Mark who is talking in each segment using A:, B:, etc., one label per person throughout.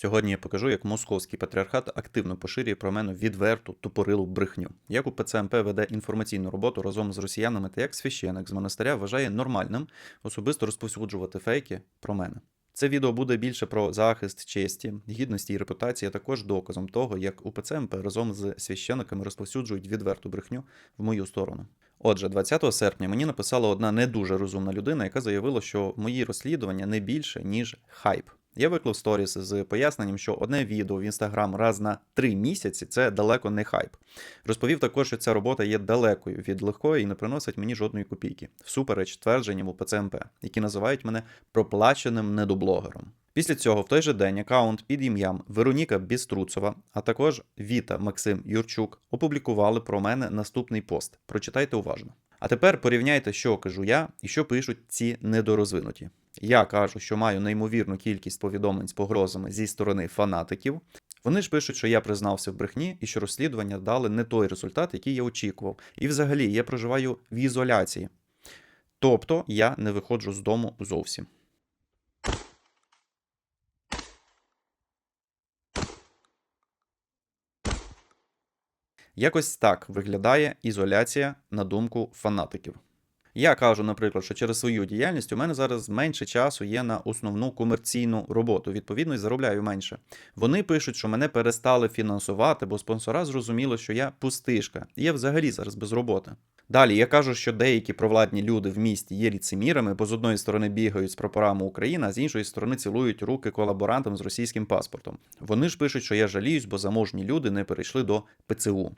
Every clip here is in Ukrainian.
A: Сьогодні я покажу, як московський патріархат активно поширює про мене відверту тупорилу брехню, як у ПЦМП веде інформаційну роботу разом з росіянами та як священик з монастиря вважає нормальним особисто розповсюджувати фейки про мене. Це відео буде більше про захист честі, гідності і репутації, а також доказом того, як у ПЦМП разом з священиками розповсюджують відверту брехню в мою сторону. Отже, 20 серпня мені написала одна не дуже розумна людина, яка заявила, що мої розслідування не більше, ніж хайп. Я виклав сторіс з поясненням, що одне відео в інстаграм раз на три місяці це далеко не хайп. Розповів також, що ця робота є далекою від легкої і не приносить мені жодної копійки, всупереч твердженням у ПЦМП, які називають мене проплаченим недоблогером. Після цього в той же день аккаунт під ім'ям Вероніка Біструцова, а також Віта Максим Юрчук опублікували про мене наступний пост. Прочитайте уважно. А тепер порівняйте, що кажу я і що пишуть ці недорозвинуті. Я кажу, що маю неймовірну кількість повідомлень з погрозами зі сторони фанатиків. Вони ж пишуть, що я признався в брехні і що розслідування дали не той результат, який я очікував. І взагалі я проживаю в ізоляції. Тобто я не виходжу з дому зовсім. Якось так виглядає ізоляція на думку фанатиків. Я кажу, наприклад, що через свою діяльність у мене зараз менше часу є на основну комерційну роботу, відповідно, і заробляю менше. Вони пишуть, що мене перестали фінансувати, бо спонсора зрозуміло, що я пустишка, і я взагалі зараз без роботи. Далі я кажу, що деякі провладні люди в місті є ліцемірами, бо з одної сторони бігають з прапорами України, а з іншої сторони цілують руки колаборантам з російським паспортом. Вони ж пишуть, що я жаліюсь, бо заможні люди не перейшли до ПЦУ.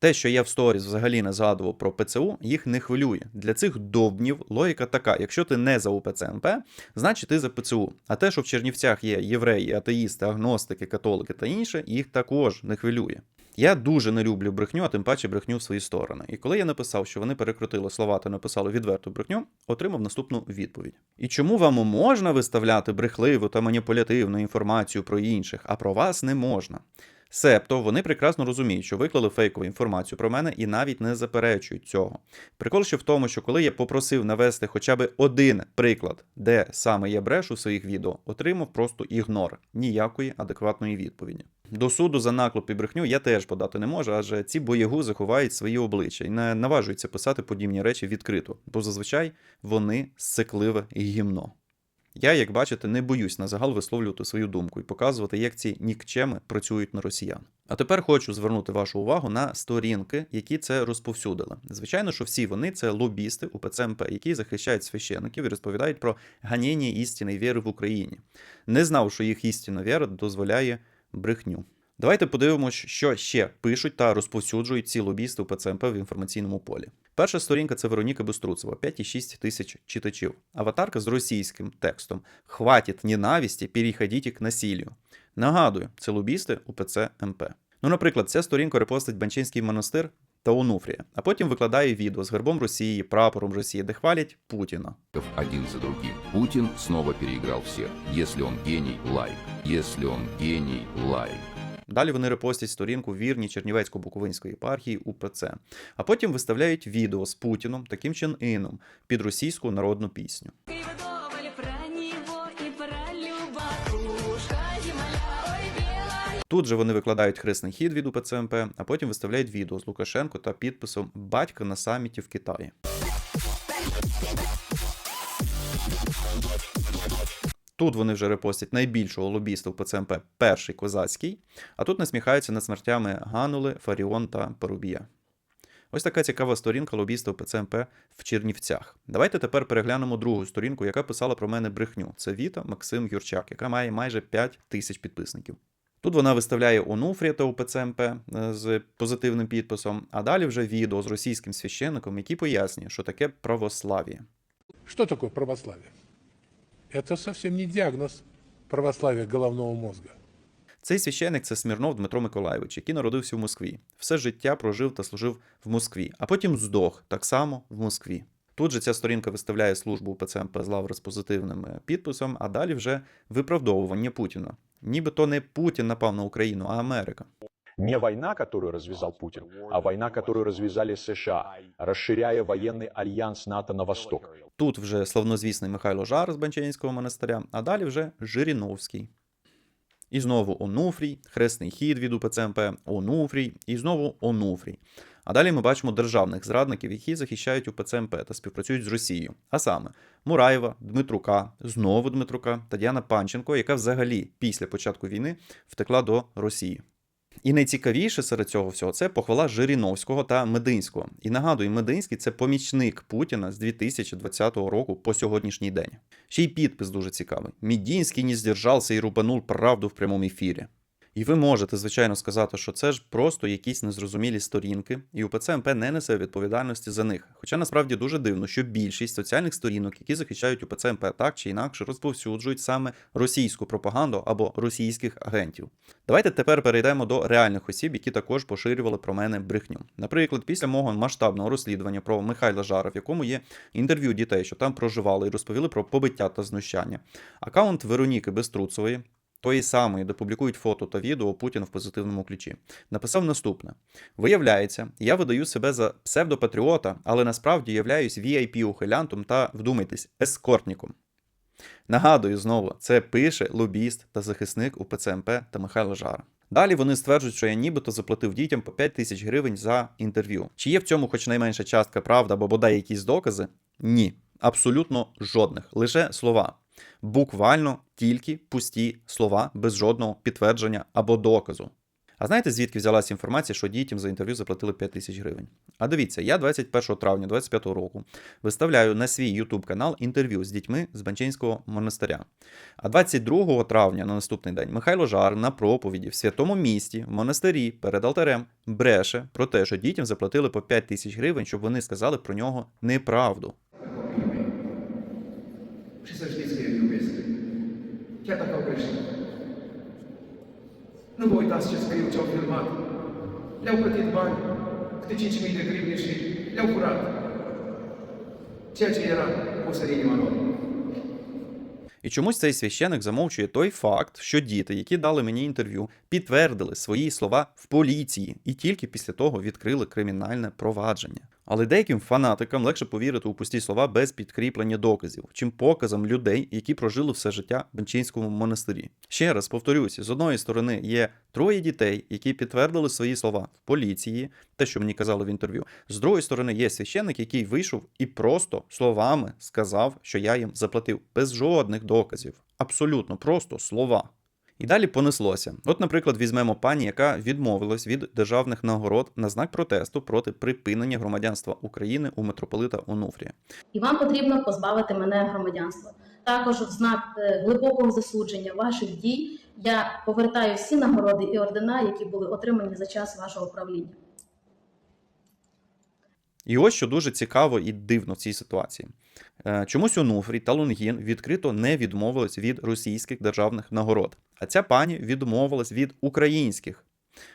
A: Те, що я в сторіс взагалі не згадував про ПЦУ, їх не хвилює. Для цих довбнів логіка така: якщо ти не за УПЦ МП, значить ти за ПЦУ. А те, що в Чернівцях є євреї, атеїсти, агностики, католики та інше, їх також не хвилює. Я дуже не люблю брехню, а тим паче брехню в свої сторони. І коли я написав, що вони перекрутили слова та написали відверту брехню, отримав наступну відповідь. І чому вам можна виставляти брехливу та маніпулятивну інформацію про інших, а про вас не можна? Себто вони прекрасно розуміють, що виклали фейкову інформацію про мене і навіть не заперечують цього. Прикол ще в тому, що коли я попросив навести хоча б один приклад, де саме я брешу своїх відео, отримав просто ігнор, ніякої адекватної відповіді. До суду за наклеп і брехню я теж подати не можу, адже ці боєгузи ховають свої обличчя і не наважуються писати подібні речі відкрито, бо зазвичай вони сикливе гімно. Я, як бачите, не боюсь на загал висловлювати свою думку і показувати, як ці нікчеми працюють на росіян. А тепер хочу звернути вашу увагу на сторінки, які це розповсюдили. Звичайно, що всі вони це лобісти у ПЦМП, які захищають священиків і розповідають про ганіння істини віри в Україні. Не знав, що їх істинна віра дозволяє брехню. Давайте подивимось, що ще пишуть та розповсюджують ці лобісти у ПЦМП в інформаційному полі. Перша сторінка це Вероніка Беструцева, 5,6 тисяч читачів. Аватарка з російським текстом Хватить ненависті, переходіть к насіллю. Нагадую, це лобісти у ПЦ МП. Ну, наприклад, ця сторінка репостить Банчинський монастир та Онуфрія, а потім викладає відео з гербом Росії, прапором Росії, де хвалять Путіна.
B: один за другим. Путин снова переиграл всех. Если он гений, лайк. Если он гений, лайк.
A: Далі вони репостять сторінку вірні Чернівецько-Буковинської єпархії УПЦ, а потім виставляють відео з Путіном, таким чином, під російську народну пісню. Тут же вони викладають хресний хід від УПЦ МП, а потім виставляють відео з Лукашенко та підписом Батька на саміті в Китаї. Тут вони вже репостять найбільшого лобіста в ПЦМП перший козацький, а тут насміхаються над смертями Ганули, Фаріон та Порубія. Ось така цікава сторінка лобіста в ПЦМП в Чернівцях. Давайте тепер переглянемо другу сторінку, яка писала про мене брехню. Це Віта Максим Юрчак, яка має майже 5 тисяч підписників. Тут вона виставляє Онуфрія та УПЦМП е, з позитивним підписом, а далі вже відео з російським священником, який пояснює, що таке православ'я.
C: Что такое православие? Это совсем не диагноз православия головного мозга.
A: Цей священик це Смірнов Дмитро Миколайович, який народився в Москві. Все життя прожив та служив в Москві, а потім здох так само в Москві. Тут же ця сторінка виставляє службу ПЦМП з лаври з позитивним е, підписом, а далі вже виправдовування Путіна. Нібито не Путін напав на Україну, а Америка.
D: Не война, которую развязал Путин, а война, которую развязали США, расширяя военный альянс НАТО на восток.
A: Тут вже славнозвісний Михайло Жар з Банчанського монастиря, а далі вже Жириновський. І знову Онуфрій, хресний хід від УПЦ МП, Онуфрій, і знову Онуфрій. А далі ми бачимо державних зрадників, які захищають УПЦ МП та співпрацюють з Росією. А саме Мураєва, Дмитрука, знову Дмитрука та Діана Панченко, яка взагалі після початку війни втекла до Росії. І найцікавіше серед цього всього це похвала Жириновського та Мединського. І нагадую, Мединський це помічник Путіна з 2020 року по сьогоднішній день. Ще й підпис дуже цікавий. Мідінський не здержався і рубанув правду в прямому ефірі. І ви можете, звичайно, сказати, що це ж просто якісь незрозумілі сторінки, і УПЦ МП не несе відповідальності за них. Хоча насправді дуже дивно, що більшість соціальних сторінок, які захищають УПЦ МП так чи інакше, розповсюджують саме російську пропаганду або російських агентів. Давайте тепер перейдемо до реальних осіб, які також поширювали про мене брехню. Наприклад, після мого масштабного розслідування про Михайла Жара, в якому є інтерв'ю дітей, що там проживали, і розповіли про побиття та знущання. Акаунт Вероніки Безтруцової, тої самої, де публікують фото та відео Путіна в позитивному ключі, написав наступне: Виявляється, я видаю себе за псевдопатріота, але насправді являюсь VIP-ухилянтом та вдумайтесь, ескортником. Нагадую знову, це пише лобіст та захисник УПЦ МП та Михайло Жара. Далі вони стверджують, що я нібито заплатив дітям по 5 тисяч гривень за інтерв'ю. Чи є в цьому хоч найменша частка правда або бодай якісь докази? Ні, абсолютно жодних, лише слова. Буквально тільки пусті слова без жодного підтвердження або доказу. А знаєте, звідки взялася інформація, що дітям за інтерв'ю заплатили 5 тисяч гривень? А дивіться, я 21 травня 25 року виставляю на свій YouTube канал інтерв'ю з дітьми з Банчинського монастиря. А 22 травня на наступний день Михайло Жар на проповіді в святому місті в монастирі перед алтарем бреше про те, що дітям заплатили по 5 тисяч гривень, щоб вони сказали про нього неправду.
E: No boj tas ce scriu ce-au filmat. Le-au plătit bani, câte 5.000 de grivne și le-au furat. Ceea ce era pus în inima lor.
A: І чомусь цей священик замовчує той факт, що діти, які дали мені інтерв'ю, підтвердили свої слова в поліції і тільки після того відкрили кримінальне провадження. Але деяким фанатикам легше повірити у пусті слова без підкріплення доказів, чим показам людей, які прожили все життя в Бенчинському монастирі. Ще раз повторюся: з одної сторони є троє дітей, які підтвердили свої слова в поліції, те, що мені казали в інтерв'ю. З другої сторони, є священник, який вийшов і просто словами сказав, що я їм заплатив без жодних доказів. Абсолютно просто слова. І далі понеслося. От, наприклад, візьмемо пані, яка відмовилась від державних нагород на знак протесту проти припинення громадянства України у митрополита Онуфрія.
F: і вам потрібно позбавити мене громадянства. Також в знак е, глибокого засудження ваших дій я повертаю всі нагороди і ордена, які були отримані за час вашого правління.
A: І ось що дуже цікаво і дивно в цій ситуації. Е, Чомусь Онуфрій та Лунгін відкрито не відмовились від російських державних нагород, а ця пані відмовилась від українських.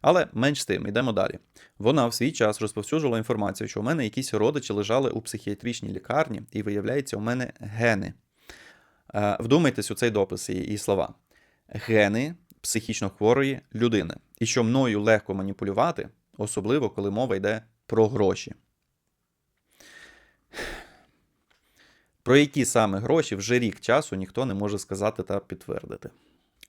A: Але менш з тим, йдемо далі. Вона в свій час розповсюджувала інформацію, що у мене якісь родичі лежали у психіатричній лікарні, і виявляється, у мене гени. Е, Вдумайтесь у цей допис і, слова. Гени психічно хворої людини. І що мною легко маніпулювати, особливо коли мова йде про гроші. Про які саме гроші вже рік часу ніхто не може сказати та підтвердити.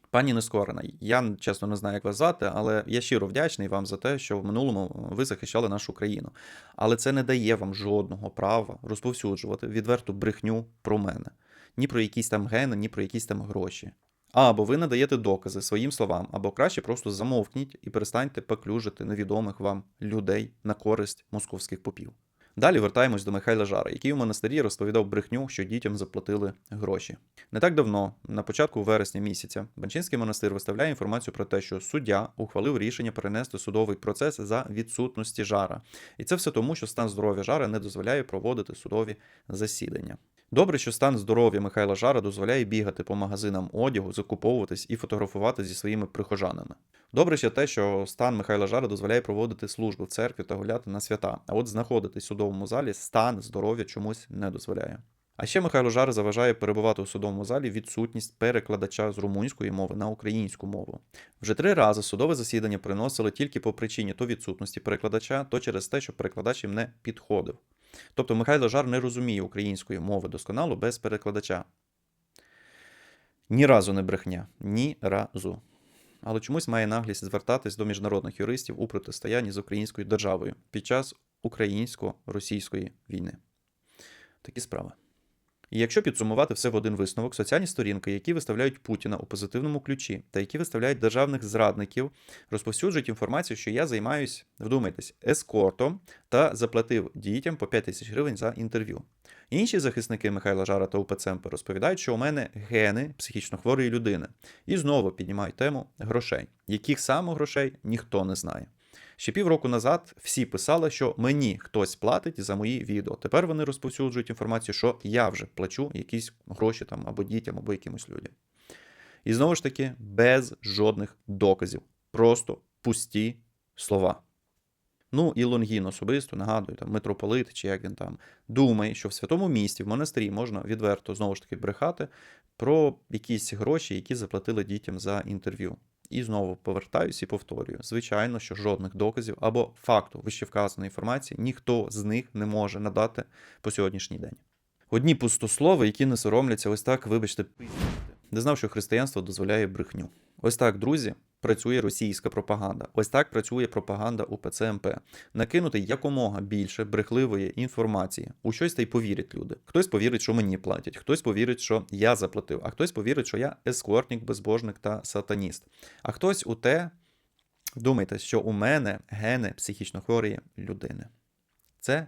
A: Пані Нескорена, я чесно не знаю, як вас звати, але я щиро вдячний вам за те, що в минулому ви захищали нашу країну. Але це не дає вам жодного права розповсюджувати відверту брехню про мене. Ні про якісь там гени, ні про якісь там гроші. Або ви надаєте докази своїм словам, або краще просто замовкніть і перестаньте поклюжити невідомих вам людей на користь московських попів. Далі вертаємось до Михайла Жара, який у монастирі розповідав брехню, що дітям заплатили гроші. Не так давно, на початку вересня місяця, Банчинський монастир виставляє інформацію про те, що суддя ухвалив рішення перенести судовий процес за відсутності жара. І це все тому, що стан здоров'я жара не дозволяє проводити судові засідання. Добре, що стан здоров'я Михайла Жара дозволяє бігати по магазинам одягу, закуповуватись і фотографувати зі своїми прихожанами. Добре ще те, що стан Михайла Жара дозволяє проводити служби в церкві та гуляти на свята. А от знаходитись в судовому залі стан здоров'я чомусь не дозволяє. А ще Михайло Жар заважає перебувати у судовому залі відсутність перекладача з румунської мови на українську мову. Вже три рази судове засідання приносили тільки по причині то відсутності перекладача, то через те, що перекладач їм не підходив. Тобто Михайло Жар не розуміє української мови досконало без перекладача. Ні разу не брехня. Ні разу. але чомусь має наглість звертатись до міжнародних юристів у протистоянні з українською державою під час українсько-російської війни. Такі справи. І якщо підсумувати все в один висновок, соціальні сторінки, які виставляють Путіна у позитивному ключі, та які виставляють державних зрадників, розповсюджують інформацію, що я займаюсь, вдумайтесь, ескортом та заплатив дітям по 5 тисяч гривень за інтерв'ю. Інші захисники Михайла Жара та УПЦ МП розповідають, що у мене гени психічно хворої людини, і знову піднімають тему грошей, яких саме грошей ніхто не знає. Ще півроку назад всі писали, що мені хтось платить за мої відео. Тепер вони розповсюджують інформацію, що я вже плачу якісь гроші там або дітям, або якимось людям. І знову ж таки, без жодних доказів. Просто пусті слова. Ну, і Лонгін особисто нагадую, там митрополит, чи як він там, думає, що в святому місті, в монастирі можна відверто знову ж таки брехати про якісь гроші, які заплатили дітям за інтерв'ю. І знову повертаюся і повторюю: звичайно, що жодних доказів або факту вищевказаної інформації ніхто з них не може надати по сьогоднішній день. Одні пустослови, які не соромляться, ось так, вибачте. Не знав, що християнство дозволяє брехню. Ось так, друзі, працює російська пропаганда. Ось так працює пропаганда УПЦ МП. Накинути якомога більше брехливої інформації. У щось та й повірять люди. Хтось повірить, що мені платять, хтось повірить, що я заплатив, а хтось повірить, що я ескортник, безбожник та сатаніст. А хтось у те, думайте, що у мене гени психічно хворої людини. Це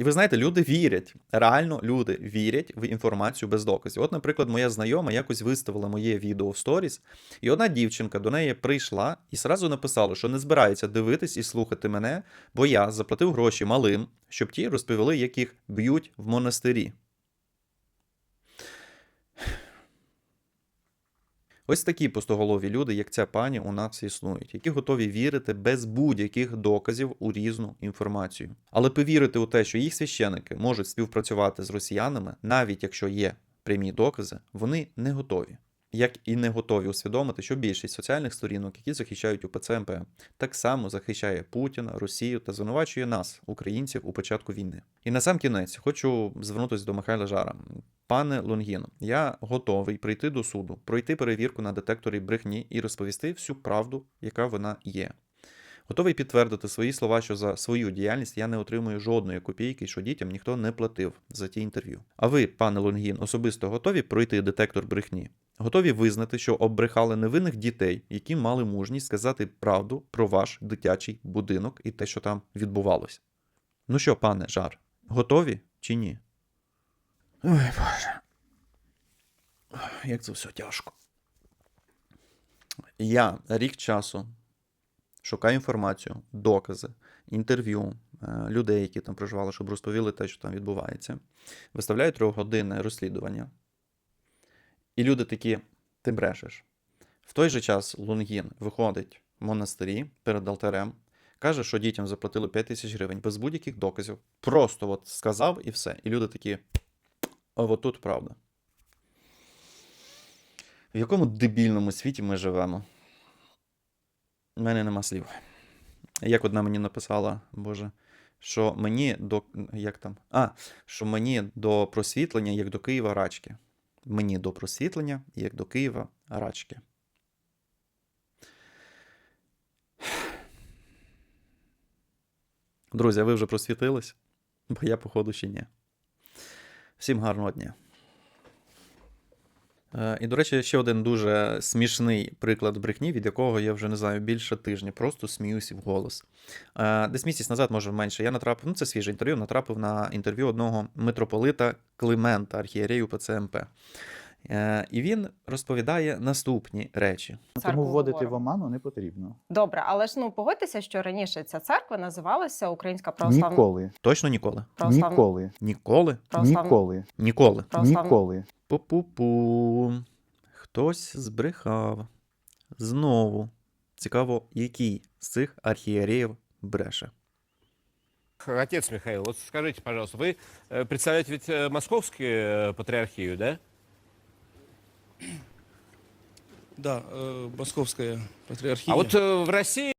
A: і ви знаєте, люди вірять. Реально люди вірять в інформацію без доказів. От, наприклад, моя знайома якось виставила моє відео в сторіс, і одна дівчинка до неї прийшла і сразу написала, що не збирається дивитись і слухати мене, бо я заплатив гроші малим, щоб ті розповіли, яких б'ють в монастирі. Ось такі пустоголові люди, як ця пані, у нас існують, які готові вірити без будь-яких доказів у різну інформацію. Але повірити у те, що їх священики можуть співпрацювати з росіянами, навіть якщо є прямі докази, вони не готові. Як і не готові усвідомити, що більшість соціальних сторінок, які захищають УПЦ МП, так само захищає Путіна, Росію та звинувачує нас, українців, у початку війни. І на сам кінець хочу звернутися до Михайла Жара. Пане Лонгін, я готовий прийти до суду, пройти перевірку на детекторі брехні і розповісти всю правду, яка вона є. Готовий підтвердити свої слова, що за свою діяльність я не отримую жодної копійки, що дітям ніхто не платив за ті інтерв'ю. А ви, пане Лонгін, особисто готові пройти детектор брехні? Готові визнати, що обрехали невинних дітей, які мали мужність сказати правду про ваш дитячий будинок і те, що там відбувалося. Ну що, пане Жар, готові чи ні? Ой, Боже. Як це все тяжко. Я рік часу шукаю інформацію, докази, інтерв'ю е, людей, які там проживали, щоб розповіли те, що там відбувається. Виставляю трьохгодинне розслідування. І люди такі, ти брешеш. В той же час Лунгін виходить в монастирі перед алтарем, каже, що дітям заплатили 5 тисяч гривень без будь-яких доказів. Просто от сказав і все. І люди такі. А тут правда. В якому дебільному світі ми живемо? У мене нема слів. Як одна мені написала, Боже, що мені до. Як там? А, що мені до просвітлення, як до Києва рачки. Мені до просвітлення, як до Києва рачки. Друзі, ви вже просвітились? Бо я, походу, ще ні. Всім гарного дня. Е, І, до речі, ще один дуже смішний приклад брехні, від якого я вже не знаю більше тижня. Просто сміюся в голос. Е, Десь місяць назад, може менше, я натрапив, ну це свіже інтерв'ю, натрапив на інтерв'ю одного митрополита Климента, архієрею ПЦМП. Е, І він розповідає наступні речі.
G: Церкву
H: Тому вводити
G: говоримо.
H: в оману не потрібно.
G: Добре, але ж ну погодьтеся, що раніше ця церква називалася Українська православна
H: Ніколи.
A: Точно ніколи?
G: православна
H: Ніколи.
A: Ніколи?
G: православна
H: Ніколи.
A: Ніколи.
G: православна
H: Ніколи.
A: Пу-пу-пу. Хтось збрехав. Знову. Цікаво, який з цих архієреїв бреше.
I: Отец Михаил, вот скажите, пожалуйста, вы э, представляете ведь э, московскую э, патриархию, да?
J: Да, э, Московская патриархия.
I: А вот э, в России